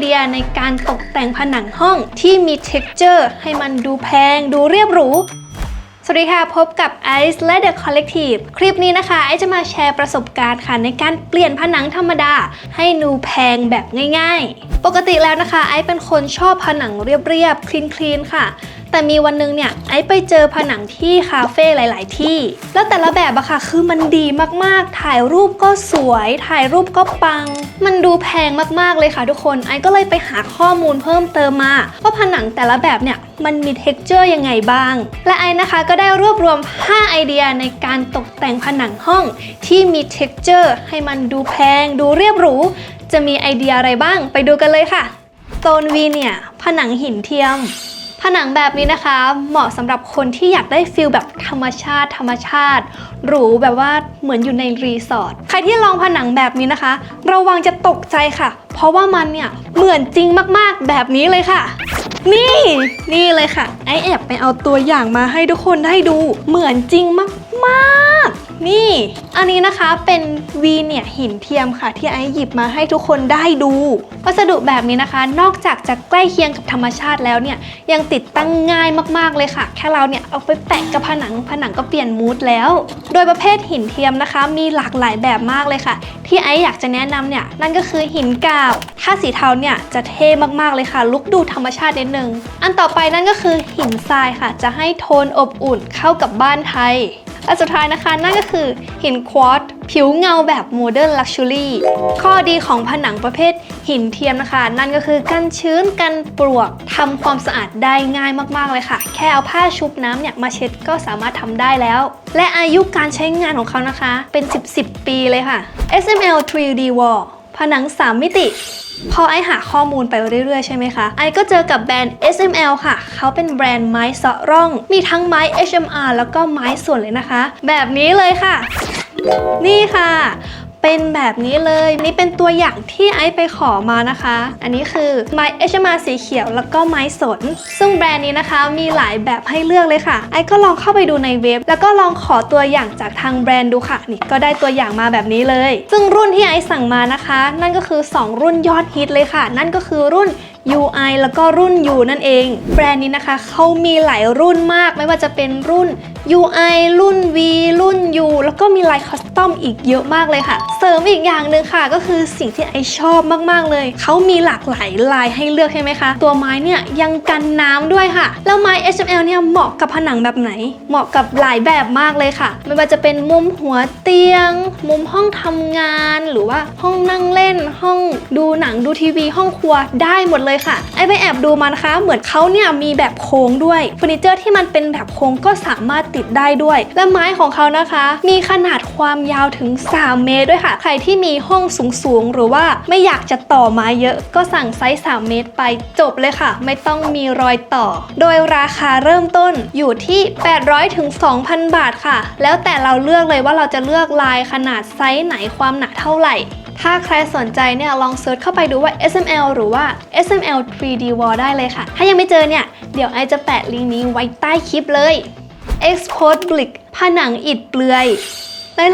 เดียในการตกแต่งผนังห้องที่มี texture ให้มันดูแพงดูเรียบหรู สวัสดีค่ะ พบกับ Ice และ The Collective คลิปนี้นะคะ ไอซ์จะมาแชร์ประสบการณ์ค่ะ ในการเปลี่ยนผนังธรรมดา ให้ดูแพงแบบง่าย ๆ ปกติแล้วนะคะ ไอซ์เป็นคนชอบผนังเรียบๆคลีนๆค่ะ แต่มีวันหนึงเนี่ยไอไปเจอผนังที่คาเฟ่หลาย ๆ ที่ แล้วแต่ละแบบอะค่ะคือมันดีมากๆ ถ่ายรูปก็สวย ถ่ายรูปก็ปัง มันดูแพงมากๆเลยค่ะทุกคนไอก็เลยไปหาข้อมูลเพิ่มเติมมาว่าผนังแต่ละแบบเนี่ยมันมี t e x t อร์ยังไงบ้าง และไอนะคะก็ได้รวบรวม 5 ไอเดียในการตกแต่งผนังห้อง ที่มี t e x t อร์ให้มันดูแพง ดูเรียบหรู จะมีไอเดียอะไรบ้างไปดูกันเลยค่ะโซนวีเนี่ยผนังหินเทียม นังแบบนี้นะคะ เหมาะสำหรับคนที่อยากได้ฟิลแบบธรรมชาติ ธรรมชาติ หรูแบบว่าเหมือนอยู่ในรีสอร์ทใครที่ลองผนังแบบนี้นะคะ ระวังจะตกใจค่ะ เพราะว่ามันเนี่ยเหมือนจริงมากๆแบบนี้เลยค่ะ นี่นี่เลยค่ะไอแอบไปเอาตัวอย่างมาให้ทุกคนได้ดู เหมือนจริงมากๆ นี่ อันนี้นะคะเป็นวีเนี่ยหินเทียมค่ะที่ไอหยิบมาให้ทุกคนได้ดู วัสดุแบบนี้นะคะ นอกจากจะใกล้เคียงกับธรรมชาติแล้วเนี่ยยังติดตั้งง่ายมากๆเลยค่ะ แค่เราเนี่ยเอาไปแปะกับผนังผนังก็เปลี่ยนมูดแล้ว โดยประเภทหินเทียมนะคะ มีหลากหลายแบบมากเลยค่ะ ที่ไอซ์อยากจะแนะนำเนี่ยนั่นก็คือหินกาบถ้าสีเทาเนี่ยจะเท่มากๆเลยค่ะ ลุกดูธรรมชาตินิดนึง อันต่อไปนั่นก็คือหินทรายค่ะ จะให้โทนอบอุ่นเข้ากับบ้านไทย อันสุดท้ายนะคะนั่นก็คือหินควอตผิวเงาแบบโมเดิร์นลักชัวรี่ข้อดีของผนังประเภทหินเทียมนะคะ นั่นก็คือกันชื้นกันปลวกทำความสะอาดได้ง่ายมากๆเลยค่ะ แค่เอาผ้าชุบน้ำเนี่ยมาเช็ดก็สามารถทำได้แล้ว และอายุการใช้งานของเขานะคะเป็น 10 10 ปีเลยค่ะ SML 3D Wall ผนัง 3 มิติ พอไอหาข้อมูลไปเรื่อยๆ ใช่ไหมคะ ไอก็เจอกับแบรนด์ SML ค่ะ เขาเป็นแบรนด์ไม้เสาะร่อง มีทั้งไม้ HMR แล้วก็ไม้ส่วนเลยนะคะ แบบนี้เลยค่ะ นี่ค่ะ เป็นแบบนี้เลย นี่เป็นตัวอย่างที่ไอซ์ไปขอมานะคะ อันนี้คือไม้ HMR สีเขียวแล้วก็ไม้สน ซึ่งแบรนด์นี้นะคะมีหลายแบบให้เลือกเลยค่ะ ไอซ์ก็ลองเข้าไปดูในเว็บ แล้วก็ลองขอตัวอย่างจากทางแบรนด์ดูค่ะ นี่ก็ได้ตัวอย่างมาแบบนี้เลย ซึ่งรุ่นที่ไอซ์สั่งมานะคะ นั่นก็คือ 2 รุ่นยอดฮิตเลยค่ะ นั่นก็คือรุ่น UI แล้วก็รุ่น U นั่นเอง แบรนด์นี้นะคะเขามีหลายรุ่นมากไม่ว่าจะเป็นรุ่น UI รุ่น V รุ่น U แล้วก็มีลายคัสตอมอีกเยอะมากเลยค่ะ เสริมอีกอย่างหนึ่งค่ะ ก็คือสิ่งที่ไอชอบมากๆเลย เขามีหลากหลายลายให้เลือกใช่ไหมคะ ตัวไม้เนี่ยยังกันน้ำด้วยค่ะ แล้วไม้ HML เนี่ยเหมาะกับผนังแบบไหน เหมาะกับหลายแบบมากเลยค่ะ ไม่ว่าจะเป็นมุมหัวเตียง มุมห้องทำงาน หรือว่าห้องนั่งเล่น ห้องดูหนังดูทีวี ห้องครัวได้หมดเลยค่ะ ไอไปแอบดูมานะคะเหมือนเขาเนี่ยมีแบบโค้งด้วยเฟอร์นิเจอร์ที่มันเป็นแบบโค้งก็สามารถติดได้ด้วย และไม้ของเขานะคะ มีขนาดความยาวถึง 3 เมตรด้วยค่ะ ใครที่มีห้องสูงๆ หรือว่าไม่อยากจะต่อไม้เยอะ ก็สั่งไซส์ 3 เมตรไปจบเลยค่ะ ไม่ต้องมีรอยต่อ โดยราคาเริ่มต้นอยู่ที่ 800ถึง2,000 บาทค่ะ แล้วแต่เราเลือกเลยว่าเราจะเลือกลายขนาดไซส์ไหนความหนาเท่าไหร่ ถ้าใครสนใจเนี่ยลองเซิร์ชเข้าไปดูว่า SML หรือว่า SML 3D Wall ได้เลยค่ะ ถ้ายังไม่เจอเนี่ย เดี๋ยวไอจะแปะลิงก์นี้ไว้ใต้คลิปเลย Export Brick ผนังอิฐเปลือย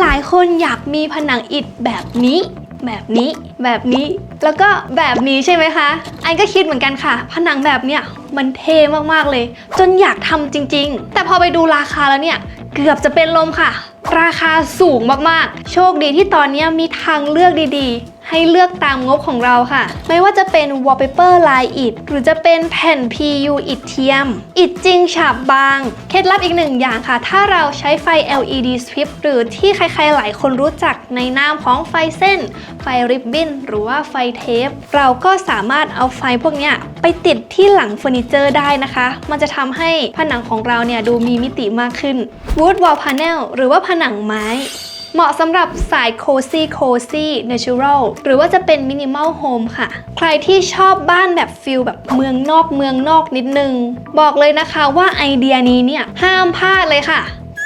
หลายๆ คนอยากมีผนังอิฐแบบนี้แบบนี้แบบนี้แล้วก็แบบนี้ใช่ไหมคะไอก็คิดเหมือนกันค่ะ ผนังแบบเนี้ยมันเท่มากๆเลย จนอยากทำจริง ๆ แต่พอไปดูราคาแล้วเนี่ย เกือบจะเป็นลมค่ะ ราคาสูงมากๆ โชคดีที่ตอนนี้มีทางเลือกดีๆ ให้เลือกตามงบของเราค่ะ ไม่ว่าจะเป็น wallpaper ลายอิฐหรือจะเป็นแผ่น PU อิฐเทียม อิฐจริงฉาบบาง เคล็ดลับอีกหนึ่งอย่างค่ะ ถ้าเราใช้ไฟ LED strip หรือที่ใครๆหลายคนรู้จักในนามของไฟเส้น ไฟริบบิ้นหรือว่าไฟเทป เราก็สามารถเอาไฟพวกนี้ไปติดที่หลังเฟอร์นิเจอร์ได้นะคะ มันจะทำให้ผนังของเราเนี่ยดูมีมิติมากขึ้น wood wall panel หรือว่าผนังไม้ เหมาะสำหรับสาย cozy cozy natural หรือว่าจะเป็น minimal home ค่ะ ใครที่ชอบบ้านแบบฟิลแบบเมืองนอกเมืองนอกนิดนึง บอกเลยนะคะว่าไอเดียนี้เนี่ย ห้ามพลาดเลยค่ะ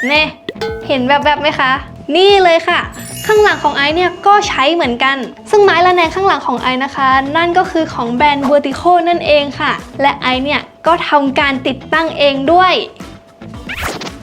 เน่เห็นแบบแบบไหมคะ นี่เลยค่ะ ข้างหลังของไอเนี่ยก็ใช้เหมือนกัน ซึ่งไม้ระแนงข้างหลังของไอนะคะ นั่นก็คือของแบรนด์ Vertical นั่นเองค่ะ และไอเนี่ยก็ทำการติดตั้งเองด้วย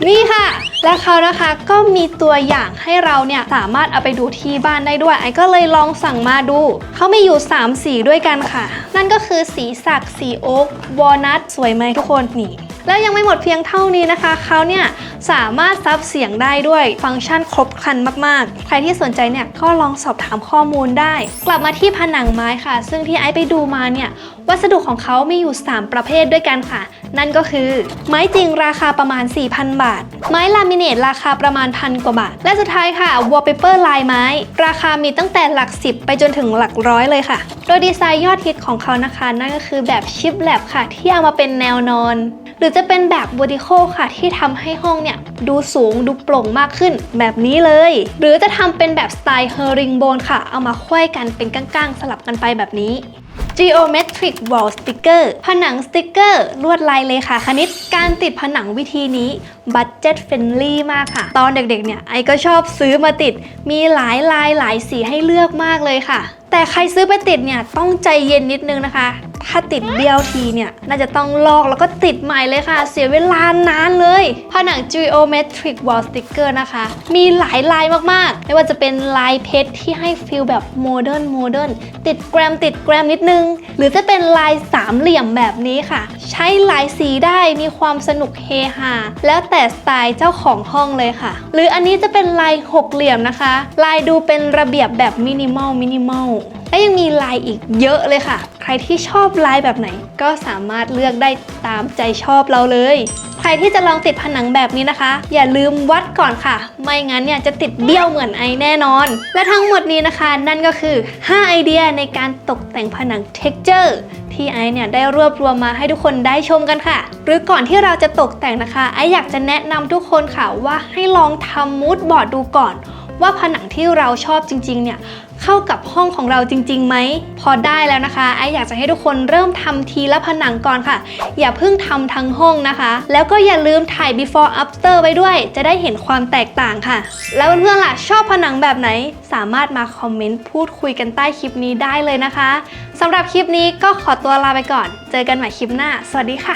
นี่ค่ะ และเขานะคะก็มีตัวอย่างให้เราเนี่ยสามารถเอาไปดูที่บ้านได้ด้วย ไอ้ก็เลยลองสั่งมาดู เขามีอยู่ 3 สีด้วยกันค่ะ นั่นก็คือสีสักสีโอ๊กวอลนัทสวยไหมทุกคนนี่ แล้วยังไม่หมดเพียงเท่านี้นะคะเขาเนี่ยสามารถซับเสียงได้ด้วยฟังก์ชันครบครันมากๆ ใครที่สนใจเนี่ยก็ลองสอบถามข้อมูลได้ กลับมาที่ผนังไม้ค่ะ ซึ่งที่ไอซ์ไปดูมาเนี่ยวัสดุของเขามีอยู่ 3 ประเภทด้วยกันค่ะ นั่นก็คือ ไม้จริงราคาประมาณ 4,000 บาท ไม้ลามิเนตราคาประมาณพันกว่าบาท และสุดท้ายค่ะวอลเปเปอร์ลายไม้ ราคามีตั้งแต่หลัก 10 ไปจนถึงหลักร้อยเลยค่ะ โดยดีไซน์ยอดฮิตของเขานะคะ นั่นก็คือแบบชิปแลบค่ะ ที่เอามาเป็นแนวนอน รือจะเป็นแบบ vertical ค่ะที่ทำให้ห้องเนี่ยดูสูงดูโปร่งมากขึ้นแบบนี้เลย หรือจะทำเป็นแบบสไตล์ herringbone ค่ะ เอามาควยกันเป็นก้างๆ สลับกันไปแบบนี้ Geometric Wall Sticker ผนังสติกเกอร์ ลวดลายเลขาคณิต การติดผนังวิธีนี้ Budget Friendly มากค่ะ ตอนเด็กๆ เนี่ยไอก็ชอบซื้อมาติด มีหลายลายหลายสีให้เลือกมากเลยค่ะ แต่ใครซื้อไปติดเนี่ยต้องใจเย็นนิดนึงนะคะ ถ้าติดเบี้ยวทีเนี่ย น่าจะต้องลอกแล้วก็ติดใหม่เลยค่ะ เสียเวลานานเลยผนัง Geometric Wall Sticker นะคะ มีหลายลายมากๆ ไม่ว่าจะเป็นลายเพชรที่ให้ฟิลแบบโมเดิร์นโมเดิร์นติดแกรมติดแกรมนิดนึง หรือจะเป็นลายสามเหลี่ยมแบบนี้ค่ะ ใช้หลายสีได้มีความสนุกเฮฮาแล้วแต่สไตล์เจ้าของห้องเลยค่ะ หรืออันนี้จะเป็นลายหกเหลี่ยมนะคะ ลายดูเป็นระเบียบแบบมินิมอลมินิมอลและยังมีลายอีกเยอะเลยค่ะ ใครที่ชอบลายแบบไหน ก็สามารถเลือกได้ตามใจชอบเราเลย ใครที่จะลองติดผนังแบบนี้นะคะ อย่าลืมวัดก่อนค่ะ ไม่งั้นเนี่ยจะติดเบี้ยวเหมือนไอแน่นอน และทั้งหมดนี้นะคะ นั่นก็คือ 5 ไอเดียในการตกแต่งผนัง texture ที่ไอเนี่ยได้รวบรวมมาให้ทุกคนได้ชมกันค่ะ หรือก่อนที่เราจะตกแต่งนะคะ ไออยากจะแนะนำทุกคนค่ะว่าให้ลองทำมูดบอร์ดดูก่อนว่าผนังที่เราชอบจริงๆเนี่ย เข้ากับห้องของเราจริงๆไหมพอได้แล้วนะคะไออยากจะให้ทุกคนเริ่มทำทีละผนังก่อนค่ะ อย่าเพิ่งทำทั้งห้องนะคะ แล้วก็อย่าลืมถ่าย before after ไว้ด้วย จะได้เห็นความแตกต่างค่ะ แล้วเพื่อนๆล่ะชอบผนังแบบไหน สามารถมาคอมเมนต์พูดคุยกันใต้คลิปนี้ได้เลยนะคะสำหรับคลิปนี้ก็ขอตัวลาไปก่อน เจอกันใหม่คลิปหน้า สวัสดีค่ะ